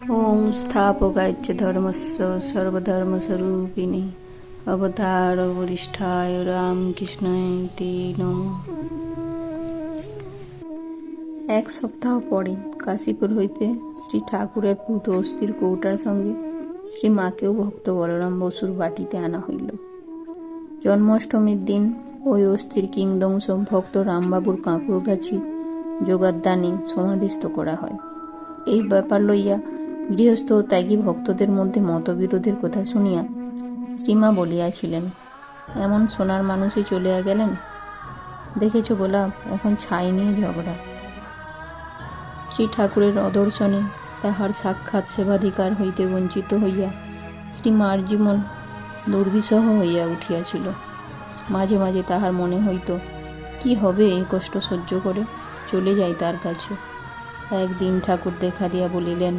ওং স্থাপকায় চ ধর্মস্য সর্বধর্মস্বরূপিণী। অবতার বরিষ্ঠায় রামকৃষ্ণায় তে এক সপ্তাহ পরে কাশীপুর হইতে শ্রী ঠাকুরের পুত অস্থির কৌটার সঙ্গে শ্রী মাকেও ভক্ত বলরাম বসুর বাটিতে আনা হইল। জন্মাষ্টমীর দিন ওই অস্থির কিংদংশ ভক্ত রামবাবুর কাঁকুরগাছি যোগাদানে সমাধিস্থ করা হয়। এই ব্যাপার লইয়া গৃহস্থ ত্যাগী ভক্তদের মধ্যে মতবিরোধের কথা শুনিয়া শ্রীমা বলিয়াছিলেন, এমন সোনার মানুষই চলিয়া গেলেন? দেখেছ গোলাপ, এখন ছাই নিয়ে ঝগড়া। শ্রী ঠাকুরের অদর্শনে তাহার সাক্ষাৎ সেবাধিকার হইতে বঞ্চিত হইয়া শ্রীমার জীবন দুর্বিষহ হইয়া উঠিয়াছিল। মাঝে মাঝে তাহার মনে হইত, কি হবে এই কষ্ট সহ্য করে? চলে যাই তার কাছে। একদিন ঠাকুর দেখা দিয়া বলিলেন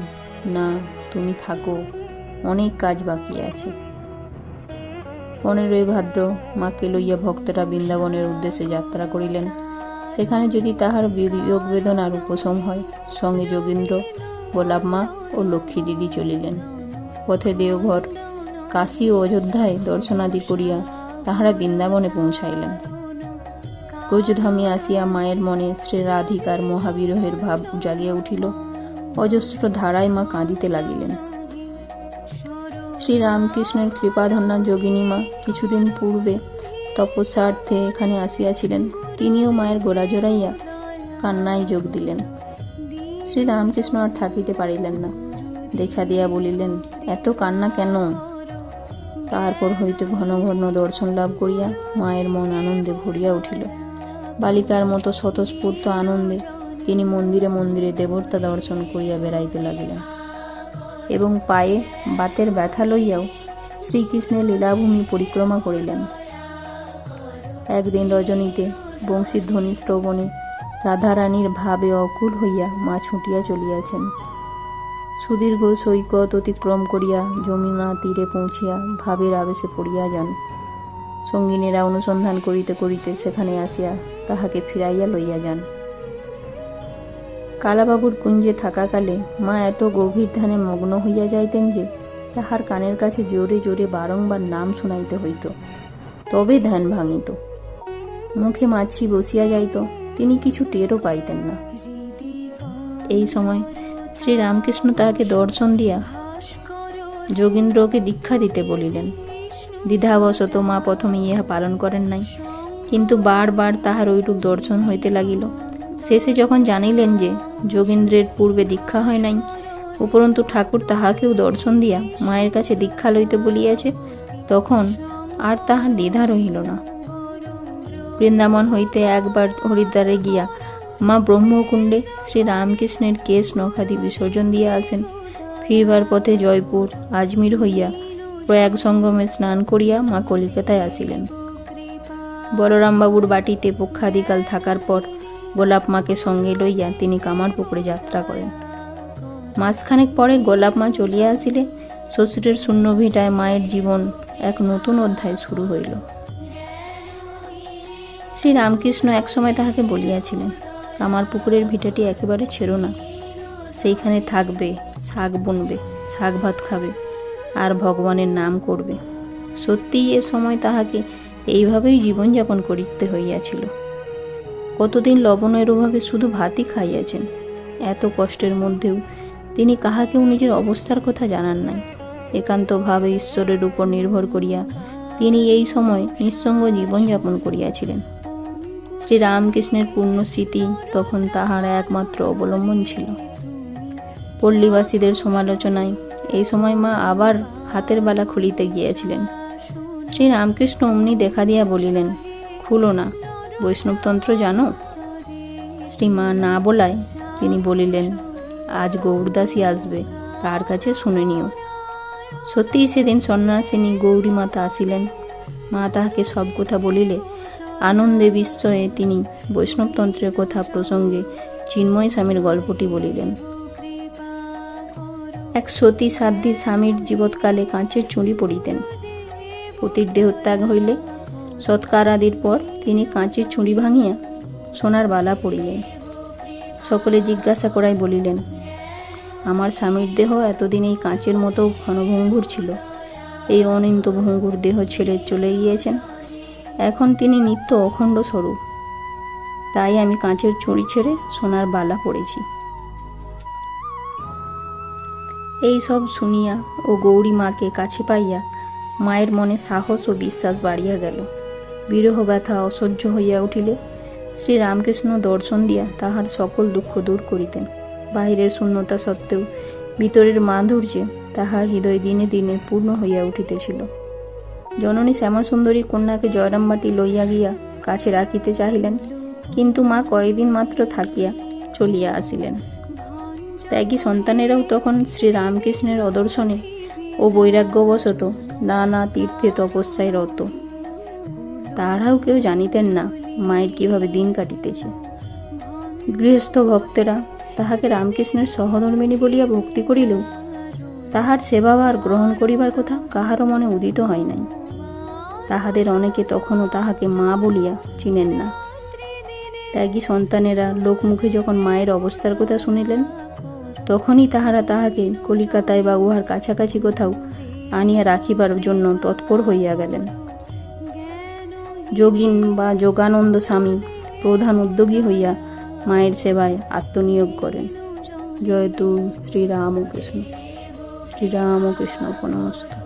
না, তুমি থাকো। অনেক কাজ বাকি আছে। পনেরোই ভাদ্র মাকে লইয়া ভক্তরা বৃন্দাবনের উদ্দেশ্যে যাত্রা করিলেন। সেখানে যদি তাহার বিয়োগ বেদনার উপশম হয়, সঙ্গে যোগেন্দ্র, গোলাপ মা ও লক্ষ্মী দিদি চলিলেন। পথে দেওঘর, কাশী ও অযোধ্যায় দর্শনাদি করিয়া তাহারা বৃন্দাবনে পৌঁছাইলেন। রোজধামে আসিয়া মায়ের মনে শ্রী রাধিকার মহাবিরহের ভাব জাগিয়া উঠিল। অজস্র ধারায় মা কাঁদিতে লাগিলেন। শ্রীরামকৃষ্ণের কৃপাধন্যা যোগিনী মা কিছুদিন পূর্বে তপস্যার্থে এখানে আসিয়াছিলেন। তিনিও মায়ের গোড়া জড়াইয়া কান্নায় যোগ দিলেন। শ্রীরামকৃষ্ণ আর থাকিতে পারিলেন না। দেখা দিয়া বলিলেন, এত কান্না কেন? তারপর হইতে ঘন ঘন দর্শন লাভ করিয়া মায়ের মন আনন্দে ভরিয়া উঠিল। বালিকার মতো স্বতঃস্ফূর্ত আনন্দে তিনি মন্দিরে মন্দিরে দেবতা দর্শন করিয়া বেড়াইতে লাগিলেন। এবং পায়ে বাতের ব্যথা লইয়াও শ্রীকৃষ্ণের লীলাভূমি পরিক্রমা করিলেন। একদিন রজনীতে বংশীধ্বনি শ্রবণে রাধারানীর ভাবে অকুল হইয়া মা ছুটিয়া চলিয়াছেন। সুদীর্ঘ সৈকত অতিক্রম করিয়া যমুনা তীরে পৌঁছিয়া ভাবের আবেশে পড়িয়া যান। সঙ্গিনীরা অনুসন্ধান করিতে করিতে সেখানে আসিয়া তাহাকে ফিরাইয়া লইয়া যান। কালাবাবুর কুঞ্জে থাকাকালে মা এত গভীর ধ্যানে মগ্ন হইয়া যাইতেন যে, তাহার কানের কাছে জোরে জোরে বারংবার নাম শুনাইতে হইত। তবে ধ্যান ভাঙিত। মুখে মাছি বসিয়া যাইত, তিনি কিছু টেরও পাইতেন না। এই সময় শ্রী রামকৃষ্ণ তাহাকে দর্শন দিয়া যোগীন্দ্রকে দীক্ষা দিতে বলিলেন। দ্বিধাবশত মা প্রথমে ইহা পালন করেন নাই, কিন্তু বারবার তাহার ঐরূপ দর্শন হইতে লাগিল। শেষে যখন জানিলেন যে যোগীন্দ্রের পূর্বে দীক্ষা হয় নাই, উপরন্তু ঠাকুর তাহাকেও দর্শন দিয়া মায়ের কাছে দীক্ষা লইতে বলিয়াছে, তখন আর তাহার দ্বিধা রহিল না। বৃন্দাবন হইতে একবার হরিদ্বারে গিয়া মা ব্রহ্মকুণ্ডে শ্রী রামকৃষ্ণের কেশ নখাদি বিসর্জন দিয়া আসেন। ফিরবার পথে জয়পুর, আজমির হইয়া প্রয়াগ সঙ্গমে স্নান করিয়া মা কলিকাতায় আসিলেন। বলরামবাবুর বাটিতে পক্ষাদিকাল থাকার পর গোলাপ মাকে সঙ্গে লইয়া তিনি কামারপুকুরে যাত্রা করেন। মাসখানেক পরে গোলাপ মা চলিয়া আসিলে, শ্বশুরের শূন্য ভিটায় মায়ের জীবন এক নতুন অধ্যায় শুরু হইল। শ্রী রামকৃষ্ণ একসময় তাহাকে বলিয়াছিলেন কামার পুকুরের ভিটাটি একেবারে ছেড়ো না। সেইখানে থাকবে, শাক বুনবে, শাক ভাত খাবে, আর ভগবানের নাম করবে। সত্যিই এ সময় তাহাকে এইভাবেই জীবনযাপন করিতে হইয়াছিল। কতদিন লবণের অভাবে শুধু ভাতই খাইয়াছেন? এত কষ্টের মধ্যেও তিনি কাহাকেও নিজের অবস্থার কথা জানান নাই। একান্তভাবে ঈশ্বরের উপর নির্ভর করিয়া তিনি এই সময় নিঃসঙ্গ জীবনযাপন করিয়াছিলেন। শ্রী রামকৃষ্ণের পূর্ণ স্মৃতি তখন তাহার একমাত্র অবলম্বন ছিল। পল্লীবাসীদের সমালোচনায় এই সময় মা আবার হাতের বালা খুলিতে গিয়েছিলেন। শ্রীরামকৃষ্ণ অমনি দেখা দিয়া বলিলেন, খুলো না বৈষ্ণবতন্ত্র জানো? শ্রীমা না বলায় তিনি বলিলেন, আজ গৌরদাসী আসবে, তার কাছে শুনে নিও। সত্যিই সেদিন সন্ন্যাসিনী গৌরী মাতা আসিলেন। মা তাহাকে সব কথা বলিলে, আনন্দে বিস্ময়ে তিনি বৈষ্ণবতন্ত্রের কথা প্রসঙ্গে চিন্ময় স্বামীর গল্পটি বলিলেন। এক সতী সাধ্যী স্বামীর জীবৎকালে কাঁচের চুড়ি পড়িতেন। পতির দেহত্যাগ হইলে সৎকার আদির পর তিনি কাঁচের চুড়ি ভাঙিয়া সোনার বালা পড়িলেন। সকলে জিজ্ঞাসা করাই বলিলেন, আমার স্বামীর দেহ এতদিন এই কাঁচের মতো ঘনভঙ্গুর ছিল। এই অনিন্ত ভঙ্গুর দেহ ছেড়ে চলে গিয়েছেন। এখন তিনি নিত্য অখণ্ড স্বরূপ। তাই আমি কাঁচের চুড়ি ছেড়ে সোনার বালা পড়েছি। এই সব শুনিয়া ও গৌরী মাকে কাছে পাইয়া মায়ের মনে সাহস ও বিশ্বাস বাড়িয়া গেল। বিরহ ব্যথা অসহ্য হইয়া উঠিলে, শ্রীরামকৃষ্ণ দর্শন দিয়া তাহার সকল দুঃখ দূর করিতেন। বাহিরের শূন্যতা সত্ত্বেও ভিতরের মাধুর্যে তাহার হৃদয় দিনে দিনে পূর্ণ হইয়া উঠিতেছিল। জননী শ্যামাসুন্দরী কন্যাকে জয়রামবাটি লইয়া গিয়া কাছে রাখিতে চাহিলেন, কিন্তু মা কয়েকদিন মাত্র থাকিয়া চলিয়া আসিলেন। ত্যাগী সন্তানেরাও তখন শ্রীরামকৃষ্ণের অদর্শনে ও বৈরাগ্যবশত নানা তীর্থে তপস্যায় রত। তাহারাও কেউ জানিতেন না মায়ের কীভাবে দিন কাটিতেছে। গৃহস্থ ভক্তেরা তাহাকে রামকৃষ্ণের সহধর্মিণী বলিয়া ভক্তি করিলেও তাহার সেবাভার গ্রহণ করিবার কথা কাহারও মনে উদিত হয় নাই। তাহাদের অনেকে তখনও তাহাকে মা বলিয়া চিনেন না। ত্যাগী সন্তানেরা লোকমুখে যখন মায়ের অবস্থার কথা শুনিলেন, তখনই তাহারা তাহাকে কলিকাতায় বা উহার কাছাকাছি কোথাও আনিয়া রাখিবার জন্য তৎপর হইয়া গেলেন। যোগিন বা যোগানন্দ স্বামী প্রধান উদ্যোগী হইয়া মায়ের সেবায় আত্মনিয়োগ করেন। জয়তু শ্রীরাম কৃষ্ণ শ্রীরামকৃষ্ণ। শ্রীরামকৃষ্ণ উপনমস্ত